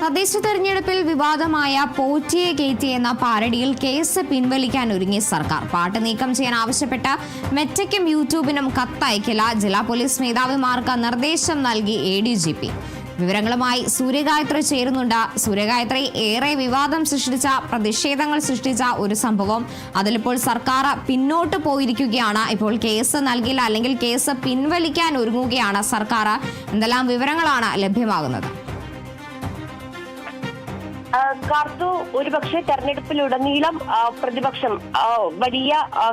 തദ്ദേശ തെരഞ്ഞെടുപ്പിൽ വിവാദമായ പോറ്റിയെ കയറ്റി എന്ന പാരഡിയിൽ കേസ് പിൻവലിക്കാൻ ഒരുങ്ങി സർക്കാർ. പാട്ട് നീക്കം ചെയ്യാൻ ആവശ്യപ്പെട്ട മെറ്റയ്ക്കും യൂട്യൂബിനും കത്തയക്കില്ല ജില്ലാ പോലീസ് മേധാവിമാർക്ക് നിർദ്ദേശം നൽകി എ ഡി ജി പി വിവരങ്ങളുമായി സൂര്യഗായത്രി ചേരുന്നുണ്ട്. സൂര്യഗായത്രി ഏറെ വിവാദം സൃഷ്ടിച്ച പ്രതിഷേധങ്ങൾ സൃഷ്ടിച്ച ഒരു സംഭവം. അതിലിപ്പോൾ സർക്കാർ പിന്നോട്ട് പോയിരിക്കുകയാണ്. ഇപ്പോൾ കേസ് നൽകില്ല അല്ലെങ്കിൽ കേസ് പിൻവലിക്കാൻ ഒരുങ്ങുകയാണ് സർക്കാർ. എന്തെല്ലാം വിവരങ്ങളാണ് ലഭ്യമാകുന്നത്? കാർത്തു ഒരുപക്ഷെ തെരഞ്ഞെടുപ്പിലുടനീളം പ്രതിപക്ഷം വലിയ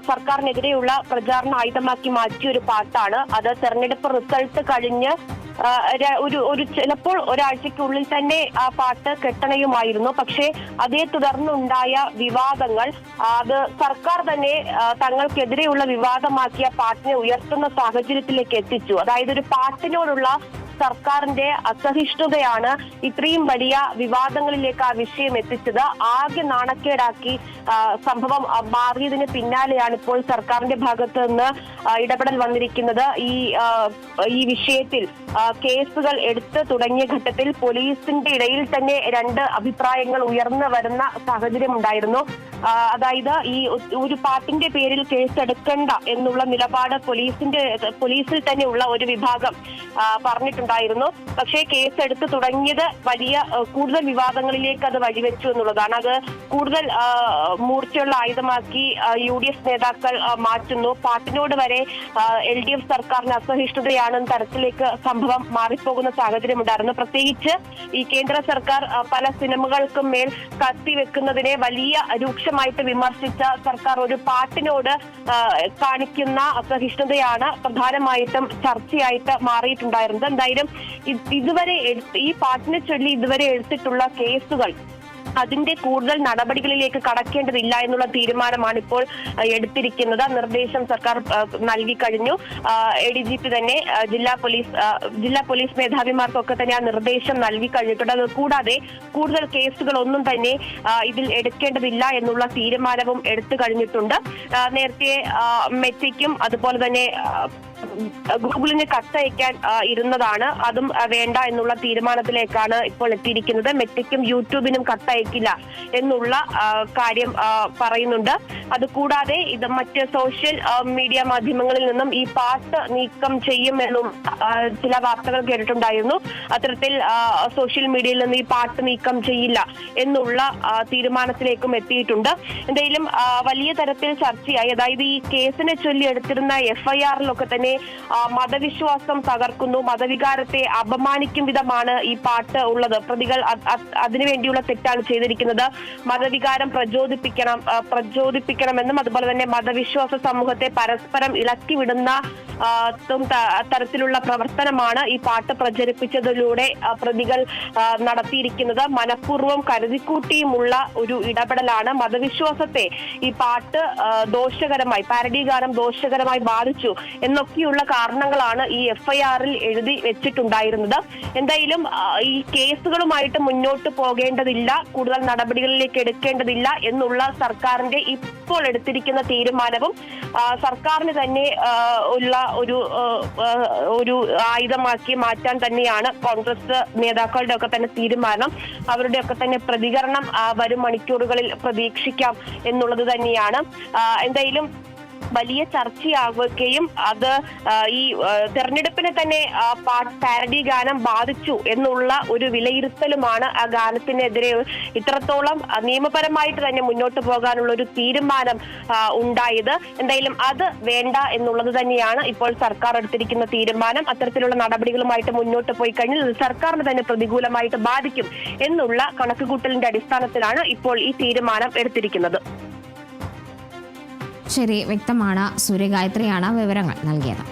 സർക്കാരിനെതിരെയുള്ള പ്രചാരണ ആയുധമാക്കി മാറ്റിയ ഒരു പാട്ടാണ്. അത് തെരഞ്ഞെടുപ്പ് റിസൾട്ട് കഴിഞ്ഞ് ഒരു ഒരു ചിലപ്പോൾ ഒരാഴ്ചക്കുള്ളിൽ തന്നെ ആ പാട്ട് കെട്ടണയുമായിരുന്നു. പക്ഷേ അതേ തുടർന്നുണ്ടായ വിവാദങ്ങൾ അത് സർക്കാർ തന്നെ തങ്ങൾക്കെതിരെയുള്ള വിവാദമാക്കിയ പാട്ടിനെ ഉയർത്തുന്ന സാഹചര്യത്തിലേക്ക് എത്തിച്ചു. അതായത് ഒരു പാട്ടിനോടുള്ള സർക്കാരിന്റെ അസഹിഷ്ണുതയാണ് ഇത്രയും വലിയ വിവാദങ്ങളിലേക്ക് ആ വിഷയം എത്തിച്ചത്. ആകെ നാണക്കേടാക്കി സംഭവം മാറിയതിന് പിന്നാലെയാണ് ഇപ്പോൾ സർക്കാരിന്റെ ഭാഗത്ത് നിന്ന് ഇടപെടൽ വന്നിരിക്കുന്നത്. ഈ ഈ വിഷയത്തിൽ കേസുകൾ എടുത്ത് തുടങ്ങിയ ഘട്ടത്തിൽ പോലീസിന്റെ ഇടയിൽ തന്നെ രണ്ട് അഭിപ്രായങ്ങൾ ഉയർന്നു വരുന്ന സാഹചര്യം ഉണ്ടായിരുന്നു. അതായത് ഈ ഒരു പാട്ടിന്റെ പേരിൽ കേസെടുക്കണ്ട എന്നുള്ള നിലപാട് പോലീസിന്റെ പോലീസിൽ തന്നെ ഉള്ള ഒരു വിഭാഗം ആ, പറഞ്ഞിട്ടുണ്ടായിരുന്നു പക്ഷേ കേസ് എടുത്തു തുടങ്ങിയത് വലിയ കൂടുതൽ വിവാദങ്ങളിലേക്ക് അത് വഴിവെച്ചു എന്നുള്ളതാണ്. അത് കൂടുതൽ മൂർച്ചയുള്ള ആയുധമാക്കി യു ഡി എഫ് നേതാക്കൾ മാറ്റുന്നു. പാട്ടിനോട് വരെ എൽ ഡി എഫ് സർക്കാരിന് അസഹിഷ്ണുതയാണെന്ന തരത്തിലേക്ക് സംഭവം മാറിപ്പോകുന്ന സാഹചര്യം ഉണ്ടായിരുന്നു. പ്രത്യേകിച്ച് ഈ കേന്ദ്ര സർക്കാർ പല സിനിമകൾക്കും മേൽ കത്തിവെക്കുന്നതിനെ വലിയ രൂക്ഷമായിട്ട് വിമർശിച്ച സർക്കാർ ഒരു പാട്ടിനോട് കാണിക്കുന്ന അസഹിഷ്ണുതയാണ് പ്രധാനമായിട്ടും ചർച്ചയായിട്ട് മാറിയിട്ടുണ്ടായിരുന്നത്. എന്തായാലും ഇത് ഇതുവരെ ഈ പാട്ടിനെ ചൊല്ലി ഇതുവരെ എടുത്തിട്ടുള്ള കേസുകൾ അതിന്റെ കൂടുതൽ നടപടികളിലേക്ക് കടക്കേണ്ടതില്ല എന്നുള്ള തീരുമാനമാണ് ഇപ്പോൾ എടുത്തിരിക്കുന്നത്. നിർദ്ദേശം സർക്കാർ നൽകി കഴിഞ്ഞു. എ ഡി ജി പി തന്നെ ജില്ലാ പോലീസ് ജില്ലാ പോലീസ് മേധാവിമാർക്കൊക്കെ തന്നെ ആ നിർദ്ദേശം നൽകി കഴിഞ്ഞിട്ടുണ്ട്. അത് കൂടാതെ കൂടുതൽ കേസുകൾ ഒന്നും തന്നെ ഇതിൽ എടുക്കേണ്ടതില്ല എന്നുള്ള തീരുമാനവും എടുത്തു കഴിഞ്ഞിട്ടുണ്ട്. നേരത്തെ ആ, മെറ്റയ്ക്കും അതുപോലെ തന്നെ ഗൂഗിളിന് കത്തയക്കാൻ ഇരുന്നതാണ്. അതും വേണ്ട എന്നുള്ള തീരുമാനത്തിലേക്കാണ് ഇപ്പോൾ എത്തിയിരിക്കുന്നത്. മെറ്റയ്ക്കും യൂട്യൂബിനും കത്തയക്കില്ല എന്നുള്ള കാര്യം പറയുന്നുണ്ട്. അതുകൂടാതെ ഇത് മറ്റ് സോഷ്യൽ മീഡിയ മാധ്യമങ്ങളിൽ നിന്നും ഈ പാട്ട് നീക്കം ചെയ്യും എന്നുള്ള ചില വാർത്തകൾ കേട്ടിട്ടുണ്ടായിരുന്നു. അത്തരത്തിൽ സോഷ്യൽ മീഡിയയിൽ നിന്ന് ഈ പാട്ട് നീക്കം ചെയ്യില്ല എന്നുള്ള തീരുമാനത്തിലേക്കും എത്തിയിട്ടുണ്ട്. എന്തെങ്കിലും വലിയ തരത്തിൽ ചർച്ചയായി. അതായത് ഈ കേസിനെ ചൊല്ലി എടുത്തിരുന്ന എഫ്ഐആറിലൊക്കെ തന്നെ ആ, മതവിശ്വാസം തകർക്കുന്നു. മതവികാരത്തെ അപമാനിക്കും വിധമാണ് ഈ പാട്ട് ഉള്ളത്. പ്രതികൾ അത്- അത്- അതിനുവേണ്ടിയുള്ള തെറ്റാണ് ചെയ്തിരിക്കുന്നത്. മതവികാരം പ്രചോദിപ്പിക്കണം പ്രചോദിപ്പിക്കണമെന്നും അതുപോലെ തന്നെ മതവിശ്വാസ സമൂഹത്തെ പരസ്പരം ഇളക്കി വിടുന്ന തരത്തിലുള്ള പ്രവർത്തനമാണ് ഈ പാട്ട് പ്രചരിപ്പിച്ചതിലൂടെ പ്രതികൾ നടത്തിയിരിക്കുന്നത്. മനഃപൂർവം കരുതിക്കൂട്ടിയുമുള്ള ഒരു ഇടപെടലാണ് മതവിശ്വാസത്തെ ഈ പാട്ട് ദോഷകരമായി പാരഡി ഗാനം ദോഷകരമായി ബാധിച്ചു എന്നൊക്കെയുള്ള കാരണങ്ങളാണ് ഈ എഫ്ഐആറിൽ എഴുതി വെച്ചിട്ടുണ്ടായിരുന്നത്. എന്തായാലും ഈ കേസുകളുമായിട്ട് മുന്നോട്ട് പോകേണ്ടതില്ല കൂടുതൽ നടപടികളിലേക്ക് എടുക്കേണ്ടതില്ല എന്നുള്ള സർക്കാരിന്റെ ഇപ്പോൾ എടുത്തിരിക്കുന്ന തീരുമാനവും സർക്കാരിന് തന്നെ ഉള്ള ഒരു ഒരു ആയുധമാക്കി മാറ്റാൻ തന്നെയാണ് കോൺഗ്രസ് നേതാക്കളുടെ ഒക്കെ തന്നെ തീരുമാനം. അവരുടെ ഒക്കെ തന്നെ പ്രതികരണം വരും മണിക്കൂറുകളിൽ പ്രതീക്ഷിക്കാം എന്നുള്ളത് തന്നെയാണ്. എന്തായാലും വലിയ ചർച്ചയാവുകയും അത് ഈ തെരഞ്ഞെടുപ്പിനെ തന്നെ പാരഡി ഗാനം ബാധിച്ചു എന്നുള്ള ഒരു വിലയിരുത്തലുമാണ് ആ ഗാനത്തിനെതിരെ ഇത്രത്തോളം നിയമപരമായിട്ട് തന്നെ മുന്നോട്ട് പോകാനുള്ള ഒരു തീരുമാനം ഉണ്ടായത്. എന്തായാലും അത് വേണ്ട എന്നുള്ളത് തന്നെയാണ് ഇപ്പോൾ സർക്കാർ എടുത്തിരിക്കുന്ന തീരുമാനം. അത്തരത്തിലുള്ള നടപടികളുമായിട്ട് മുന്നോട്ട് പോയി കഴിഞ്ഞാൽ സർക്കാരിന് തന്നെ പ്രതികൂലമായിട്ട് ബാധിക്കും എന്നുള്ള കണക്കുകൂട്ടലിന്റെ അടിസ്ഥാനത്തിലാണ് ഇപ്പോൾ ഈ തീരുമാനം എടുത്തിരിക്കുന്നത്. ശരി വ്യക്തമാണ്. സൂര്യഗായത്രിയാണ് വിവരങ്ങൾ നൽകിയത്.